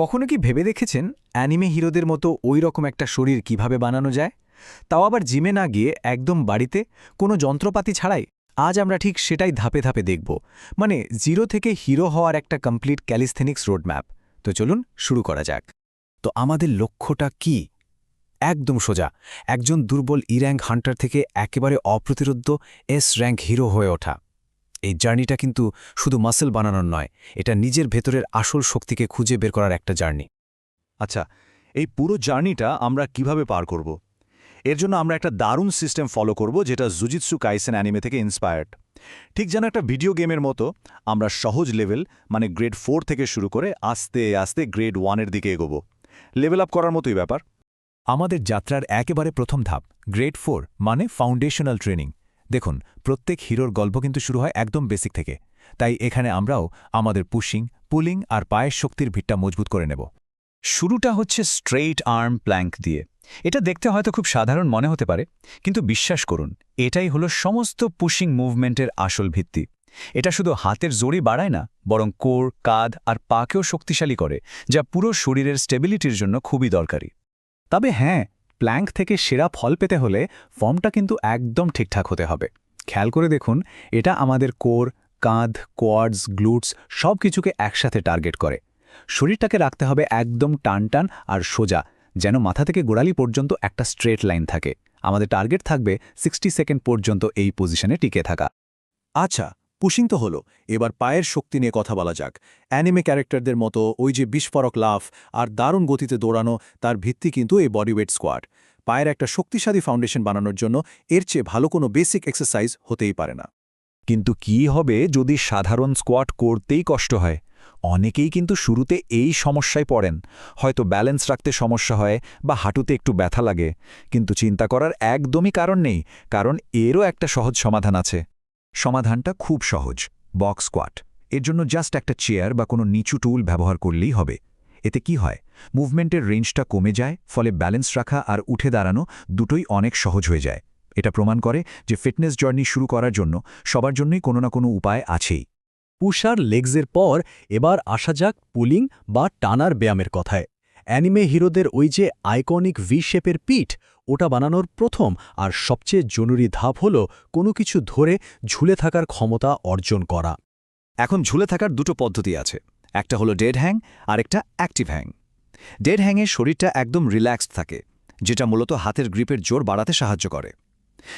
কখনো কি ভেবে দেখেছেন অ্যানিমে হিরোদের মতো ওই রকম একটা শরীর কীভাবে বানানো যায়? তাও আবার জিমে না গিয়ে একদম বাড়িতে কোনো যন্ত্রপাতি ছাড়াই? আজ আমরা ঠিক সেটাই ধাপে ধাপে দেখব। মানে জিরো থেকে হিরো হওয়ার একটা কমপ্লিট ক্যালিস্থেনিক্স রোডম্যাপ। তো চলুন শুরু করা যাক। তো আমাদের লক্ষ্যটা কি? একদম সোজা। একজন দুর্বল ই র্যাঙ্ক হান্টার থেকে একেবারে অপ্রতিরোধ্য এস র্যাঙ্ক হিরো হয়ে ওঠা। এই জার্নিটা কিন্তু শুধু মাসেল বানানোর নয়, এটা নিজের ভেতরের আসল শক্তিকে খুঁজে বের করার একটা জার্নি। আচ্ছা এই পুরো জার্নিটা আমরা কীভাবে পার করব? এর জন্য আমরা একটা দারুণ সিস্টেম ফলো করব যেটা জুজিৎসু কাইসেন অ্যানিমে থেকে ইন্সপায়ার্ড ঠিক যেন একটা ভিডিও গেমের মতো আমরা সহজ লেভেল মানে গ্রেড ফোর থেকে শুরু করে আস্তে আস্তে গ্রেড ওয়ানের দিকে এগোবো। লেভেল আপ করার মতোই ব্যাপার। আমাদের যাত্রার একেবারে প্রথম ধাপ গ্রেড ফোর মানে ফাউন্ডেশনাল ট্রেনিং দেখুন, প্রত্যেক হিরোর গল্প কিন্তু শুরু হয় একদম বেসিক থেকে। তাই এখানে আমরাও আমাদের পুশিং পুলিং আর পায়ের শক্তির ভিটটা মজবুত করে নেব। শুরুটা হচ্ছে স্ট্রেইট আর্ম প্ল্যাঙ্ক দিয়ে। এটা দেখতে হয়তো খুব সাধারণ মনে হতে পারে, কিন্তু বিশ্বাস করুন, এটাই হলো সমস্ত পুশিং মুভমেন্টের আসল ভিত্তি। এটা শুধু হাতের জোরই বাড়ায় না, বরং কোর, কাঁধ আর পাকেও শক্তিশালী করে, যা পুরো শরীরের স্টেবিলিটির জন্য খুবই দরকারি। তবে হ্যাঁ প্ল্যাঙ্ক থেকে সেরা ফল পেতে হলে ফর্মটা কিন্তু একদম ঠিকঠাক হতে হবে। খেয়াল করে দেখুন, এটা আমাদের কোর, কাঁধ কোয়াডস গ্লুটস সব কিছুকে একসাথে টার্গেট করে। শরীরটাকে রাখতে হবে একদম টানটান আর সোজা, যেন মাথা থেকে গোড়ালি পর্যন্ত একটা স্ট্রেট লাইন থাকে। আমাদের টার্গেট থাকবে সিক্সটি সেকেন্ড পর্যন্ত এই পজিশনে টিকে থাকা। আচ্ছা পুশিং তো হলো। এবার পায়ের শক্তি নিয়ে কথা বলা যাক। অ্যানিমে ক্যারেক্টারদের মতো ওই যে বিস্ফোরক লাফ আর দারুণ গতিতে দৌড়ানো, তার ভিত্তি কিন্তু এই বডিওয়েট স্কোয়াড। পায়ের একটা শক্তিশালী ফাউন্ডেশন বানানোর জন্য এর চেয়ে ভালো কোনো বেসিক এক্সারসাইজ হতেই পারে না। কিন্তু কি হবে যদি সাধারণ স্কোয়াট করতেই কষ্ট হয়? অনেকেই কিন্তু শুরুতে এই সমস্যায় পড়েন। হয়তো ব্যালেন্স রাখতে সমস্যা হয় বা হাঁটুতে একটু ব্যথা লাগে। কিন্তু চিন্তা করার একদমই কারণ নেই, কারণ এরও একটা সহজ সমাধান আছে। সমাধানটা খুব সহজ বক্স স্কোয়াট। এর জন্য জাস্ট একটা চেয়ার বা কোনো নিচু টুল ব্যবহার করলেই হবে। এতে কি হয়? মুভমেন্টের রেঞ্জটা কমে যায়, ফলে ব্যালেন্স রাখা আর উঠে দাঁড়ানো দুটোই অনেক সহজ হয়ে যায়। এটা প্রমাণ করে যে ফিটনেস জার্নি শুরু করার জন্য সবার জন্যই কোনো না কোনো উপায় আছেই। পুষার লেগসের পর এবার আসা যাক পুলিং বা টানার ব্যায়ামের কথায়। অ্যানিমে হিরোদের ওই যে আইকনিক ভি শেপের পিঠ, ওটা বানানোর প্রথম আর সবচেয়ে জরুরি ধাপ হল কোনো কিছু ধরে ঝুলে থাকার ক্ষমতা অর্জন করা। এখন ঝুলে থাকার দুটো পদ্ধতি আছে, একটা হলো ডেড হ্যাং আর একটা অ্যাক্টিভ হ্যাং। ডেড হ্যাংয়ে শরীরটা একদম রিল্যাক্সড থাকে, যেটা মূলত হাতের গ্রিপের জোর বাড়াতে সাহায্য করে।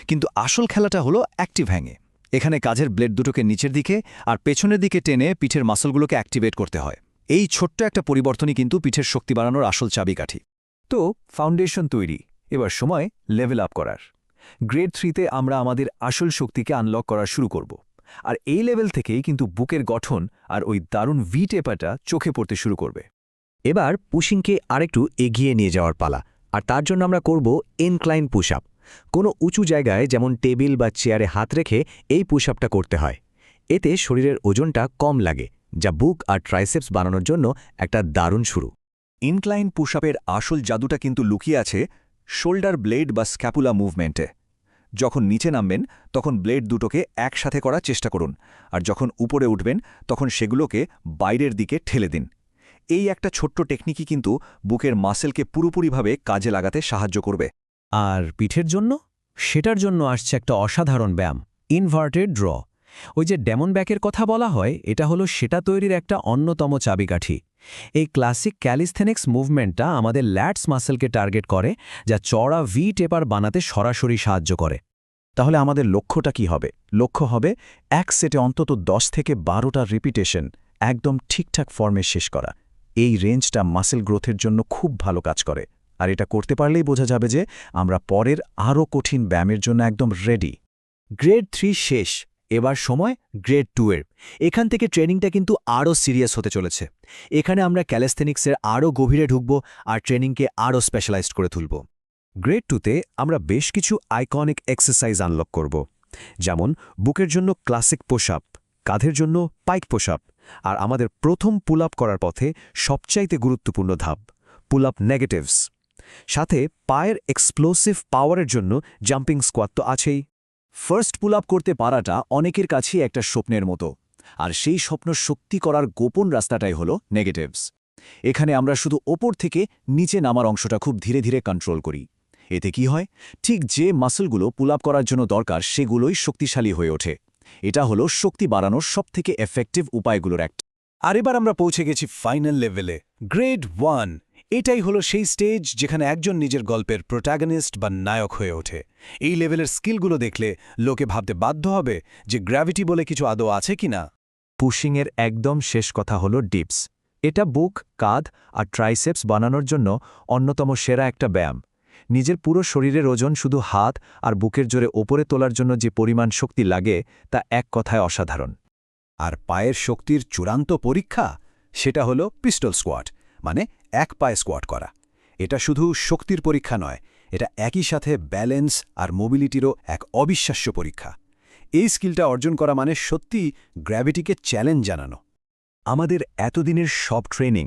কিন্তু আসল খেলাটা হলো অ্যাক্টিভ হ্যাংয়ে, এখানে কাজের ব্লেড দুটোকে নিচের দিকে আর পেছনের দিকে টেনে পিঠের মাসলগুলোকে অ্যাক্টিভেট করতে হয়। এই ছোট্ট একটা পরিবর্তনই কিন্তু পিঠের শক্তি বাড়ানোর আসল চাবিকাঠি। তো ফাউন্ডেশন তৈরি। এবার সময় লেভেল আপ করার। গ্রেড থ্রিতে আমরা আমাদের আসল শক্তিকে আনলক করা শুরু করব। আর এই লেভেল থেকেই কিন্তু বুকের গঠন আর ওই দারুণ ভি টেপাটা চোখে পড়তে শুরু করবে। এবার পুশিংকে আরেকটু এগিয়ে নিয়ে যাওয়ার পালা। আর তার জন্য আমরা করব ইনক্লাইন পুশ আপ কোনো উঁচু জায়গায় যেমন টেবিল বা চেয়ারে হাত রেখে এই পুশ আপটা করতে হয়। এতে শরীরের ওজনটা কম লাগে। যা বুক আর ট্রাইসেপস বানানোর জন্য একটা দারুণ শুরু। ইনক্লাইন পুশআপের আসল জাদুটা কিন্তু লুকিয়ে আছে শোল্ডার ব্লেড বা স্ক্যাপুলা মুভমেন্টে। যখন নিচে নামবেন, তখন ব্লেড দুটোকে একসাথে করার চেষ্টা করুন, আর যখন উপরে উঠবেন, তখন সেগুলোকে বাইরের দিকে ঠেলে দিন। এই একটা ছোট্ট টেকনিকই কিন্তু বুকের মাসেলকে পুরোপুরিভাবে কাজে লাগাতে সাহায্য করবে। আর পিঠের জন্য? সেটার জন্য আসছে একটা অসাধারণ ব্যায়াম, ইনভার্টেড ড্র। ওই যে ডেমন ব্যাকের কথা বলা হয়, এটা হলো সেটা তৈরির একটা অন্যতম চাবিকাঠি। এই ক্লাসিক ক্যালিস্থেনিক্স মুভমেন্টটা আমাদের ল্যাটস মাসেলকে টার্গেট করে, যা চড়া ভি টেপার বানাতে সরাসরি সাহায্য করে। তাহলে আমাদের লক্ষ্যটা কি হবে? লক্ষ্য হবে এক সেটে অন্তত দশ থেকে বারোটা রিপিটেশন একদম ঠিকঠাক ফর্মে শেষ করা। এই রেঞ্জটা মাসেল গ্রোথের জন্য খুব ভালো কাজ করে। আর এটা করতে পারলেই বোঝা যাবে যে আমরা পরের আরও কঠিন ব্যায়ামের জন্য একদম রেডি। গ্রেড থ্রি শেষ। এবার সময় গ্রেড টু এর। এখান থেকে ট্রেনিংটা কিন্তু আরও সিরিয়াস হতে চলেছে। এখানে আমরা ক্যালেস্থেনিক্সের আরও গভীরে ঢুকব আর ট্রেনিংকে আরও স্পেশালাইজড করে তুলব। গ্রেড টুতে আমরা বেশ কিছু আইকনিক এক্সারসাইজ আনলক করব। যেমন বুকের জন্য ক্লাসিক পোশাপ কাঁধের জন্য পাইক পোশাপ আর আমাদের প্রথম পুল আপ করার পথে সবচাইতে গুরুত্বপূর্ণ ধাপ পুল আপ নেগেটিভস সাথে পায়ের এক্সপ্লোসিভ পাওয়ারের জন্য জাম্পিং স্কোয়াড তো আছেই। ফার্স্ট পুল আপ করতে পারাটা অনেকের কাছেই একটা স্বপ্নের মতো। আর সেই স্বপ্ন শক্তি করার গোপন রাস্তাটাই হলো নেগেটিভস এখানে আমরা শুধু ওপর থেকে নিচে নামার অংশটা খুব ধীরে ধীরে কন্ট্রোল করি। এতে কি হয়? ঠিক যে মাসলগুলো পুল আপ করার জন্য দরকার, সেগুলোই শক্তিশালী হয়ে ওঠে। এটা হলো শক্তি বাড়ানোর সবথেকে এফেক্টিভ উপায়গুলোর একটা। আর এবার আমরা পৌঁছে গেছি ফাইনাল লেভেলে গ্রেড ওয়ান এটাই হলো সেই স্টেজ যেখানে একজন নিজের গল্পের প্রোটাগনিস্ট বা নায়ক হয়ে ওঠে। এই লেভেলের স্কিলগুলো দেখলে লোকে ভাবতে বাধ্য হবে যে গ্র্যাভিটি বলে কিছু আদৌ আছে কিনা। পুশিংয়ের একদম শেষ কথা হলো ডিপস। এটা বুক কাঁধ আর ট্রাইসেপস বানানোর জন্য অন্যতম সেরা একটা ব্যায়াম। নিজের পুরো শরীরের ওজন শুধু হাত আর বুকের জোরে ওপরে তোলার জন্য যে পরিমাণ শক্তি লাগে তা এক কথায় অসাধারণ। আর পায়ের শক্তির চূড়ান্ত পরীক্ষা সেটা হলো পিস্টল স্কোয়াট মানে এক পায়ে স্কোয়াট করা। এটা শুধু শক্তির পরীক্ষা নয়, এটা একই সাথে ব্যালেন্স আর মোবিলিটিরও এক অবিশ্বাস্য পরীক্ষা। এই স্কিলটা অর্জন করা মানে সত্যি গ্র্যাভিটিকে চ্যালেঞ্জ জানানো। আমাদের এতদিনের সব ট্রেনিং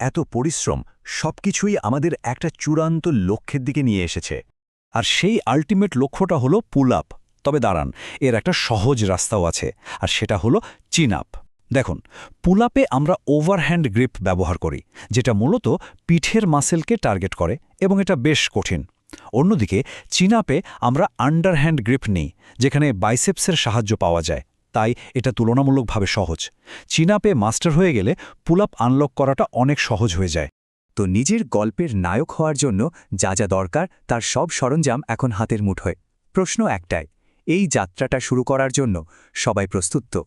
এত পরিশ্রম, সবকিছুই আমাদের একটা চূড়ান্ত লক্ষ্যের দিকে নিয়ে এসেছে। আর সেই আলটিমেট লক্ষ্যটা হলো পুল আপ তবে দাঁড়ান, এর একটা সহজ রাস্তাও আছে, আর সেটা হলো চিন আপ দেখুন পুল আপে আমরা ওভারহ্যান্ড গ্রিপ ব্যবহার করি, যেটা মূলত পিঠের মাসেলকে টার্গেট করে এবং এটা বেশ কঠিন। অন্যদিকে চিনাপে আমরা আন্ডারহ্যান্ড গ্রিপ নিই, যেখানে বাইসেপসের সাহায্য পাওয়া যায়, তাই এটা তুলনামূলকভাবে সহজ। চিনাপে মাস্টার হয়ে গেলে পুল আপ আনলক করাটা অনেক সহজ হয়ে যায়। তো নিজের গল্পের নায়ক হওয়ার জন্য যা যা দরকার, তার সব সরঞ্জাম এখন হাতের মুঠোয়। প্রশ্ন একটাই, এই যাত্রাটা শুরু করার জন্য সবাই প্রস্তুত তো?